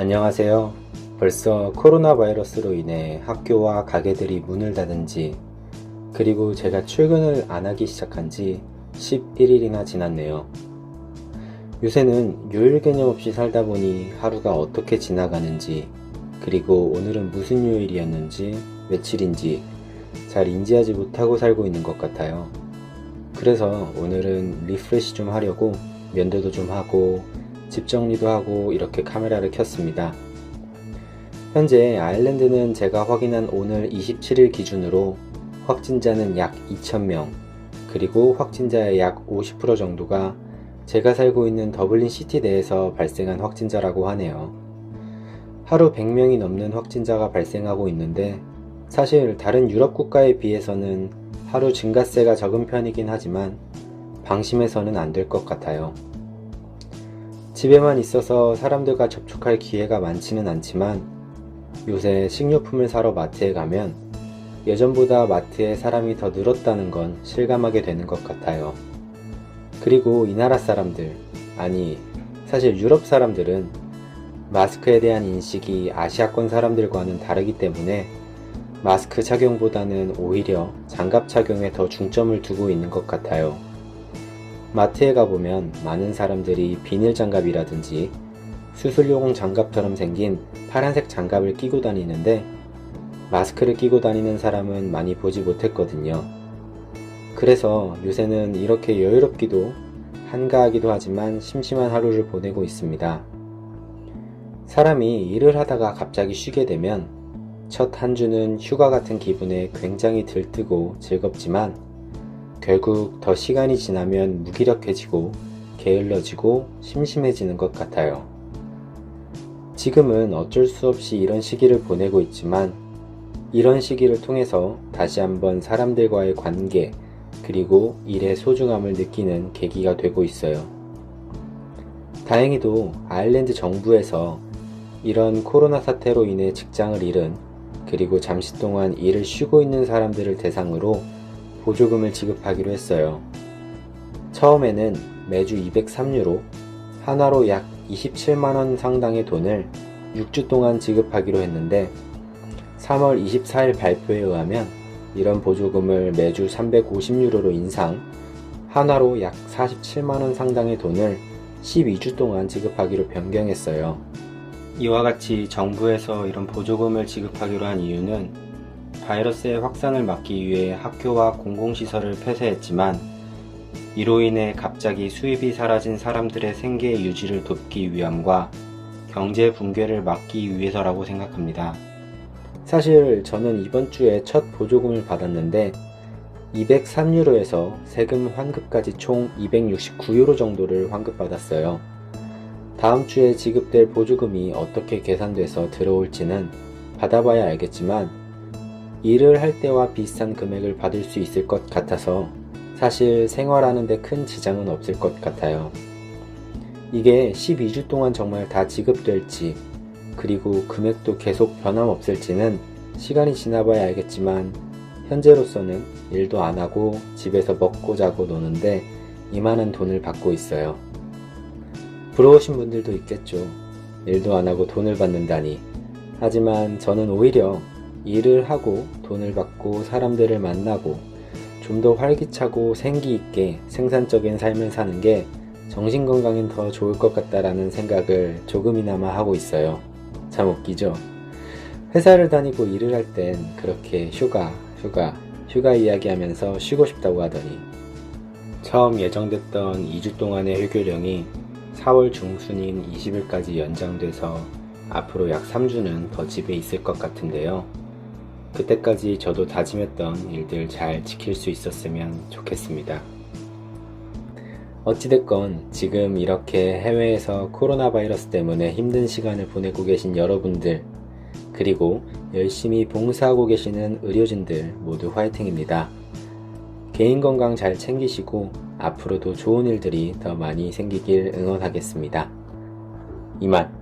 안녕하세요. 벌써 코로나 바이러스로 인해 학교와 가게들이 문을 닫은 지, 그리고 제가 출근을 안 하기 시작한 지 11일이나 지났네요. 요새는 요일 개념 없이 살다 보니 하루가 어떻게 지나가는지, 그리고 오늘은 무슨 요일이었는지, 며칠인지 잘 인지하지 못하고 살고 있는 것 같아요. 그래서 오늘은 리프레시 좀 하려고 면도도 좀 하고 집 정리도 하고 이렇게 카메라를 켰습니다. 현재 아일랜드는 제가 확인한 오늘 27일 기준으로 확진자는 약 2,000명, 그리고 확진자의 약 50% 정도가 제가 살고 있는 더블린 시티 내에서 발생한 확진자라고 하네요. 하루 100명이 넘는 확진자가 발생하고 있는데 사실 다른 유럽 국가에 비해서는 하루 증가세가 적은 편이긴 하지만 방심해서는 안 될 것 같아요. 집에만 있어서 사람들과 접촉할 기회가 많지는 않지만 요새 식료품을 사러 마트에 가면 예전보다 마트에 사람이 더 늘었다는 건 실감하게 되는 것 같아요. 그리고 이 나라 사람들, 아니, 사실 유럽 사람들은 마스크에 대한 인식이 아시아권 사람들과는 다르기 때문에 마스크 착용보다는 오히려 장갑 착용에 더 중점을 두고 있는 것 같아요. 마트에 가보면 많은 사람들이 비닐 장갑이라든지 수술용 장갑처럼 생긴 파란색 장갑을 끼고 다니는데 마스크를 끼고 다니는 사람은 많이 보지 못했거든요. 그래서 요새는 이렇게 여유롭기도 한가하기도 하지만 심심한 하루를 보내고 있습니다. 사람이 일을 하다가 갑자기 쉬게 되면 첫 한 주는 휴가 같은 기분에 굉장히 들뜨고 즐겁지만 결국 더 시간이 지나면 무기력해지고 게을러지고 심심해지는 것 같아요. 지금은 어쩔 수 없이 이런 시기를 보내고 있지만 이런 시기를 통해서 다시 한번 사람들과의 관계 그리고 일의 소중함을 느끼는 계기가 되고 있어요. 다행히도 아일랜드 정부에서 이런 코로나 사태로 인해 직장을 잃은 그리고 잠시 동안 일을 쉬고 있는 사람들을 대상으로 보조금을 지급하기로 했어요. 처음에는 매주 203유로, 하나로 약 27만원 상당의 돈을 6주 동안 지급하기로 했는데 3월 24일 발표에 의하면 이런 보조금을 매주 350유로로 인상, 하나로 약 47만원 상당의 돈을 12주 동안 지급하기로 변경했어요. 이와 같이 정부에서 이런 보조금을 지급하기로 한 이유는 바이러스의 확산을 막기 위해 학교와 공공시설을 폐쇄했지만 이로 인해 갑자기 수입이 사라진 사람들의 생계 유지를 돕기 위함과 경제 붕괴를 막기 위해서라고 생각합니다. 사실 저는 이번 주에 첫 보조금을 받았는데 203유로에서 세금 환급까지 총 269유로 정도를 환급받았어요. 다음 주에 지급될 보조금이 어떻게 계산돼서 들어올지는 받아봐야 알겠지만 일을 할 때와 비슷한 금액을 받을 수 있을 것 같아서 사실 생활하는데 큰 지장은 없을 것 같아요. 이게 12주 동안 정말 다 지급될지 그리고 금액도 계속 변함없을지는 시간이 지나봐야 알겠지만 현재로서는 일도 안 하고 집에서 먹고 자고 노는데 이만한 돈을 받고 있어요. 부러우신 분들도 있겠죠. 일도 안 하고 돈을 받는다니. 하지만 저는 오히려 일을 하고 돈을 받고 사람들을 만나고 좀 더 활기차고 생기 있게 생산적인 삶을 사는 게 정신 건강엔 더 좋을 것 같다라는 생각을 조금이나마 하고 있어요. 참 웃기죠? 회사를 다니고 일을 할 땐 그렇게 휴가, 휴가, 휴가 이야기하면서 쉬고 싶다고 하더니 처음 예정됐던 2주 동안의 휴교령이 4월 중순인 20일까지 연장돼서 앞으로 약 3주는 더 집에 있을 것 같은데요. 그때까지 저도 다짐했던 일들 잘 지킬 수 있었으면 좋겠습니다. 어찌됐건 지금 이렇게 해외에서 코로나 바이러스 때문에 힘든 시간을 보내고 계신 여러분들, 그리고 열심히 봉사하고 계시는 의료진들 모두 화이팅입니다. 개인 건강 잘 챙기시고 앞으로도 좋은 일들이 더 많이 생기길 응원하겠습니다. 이만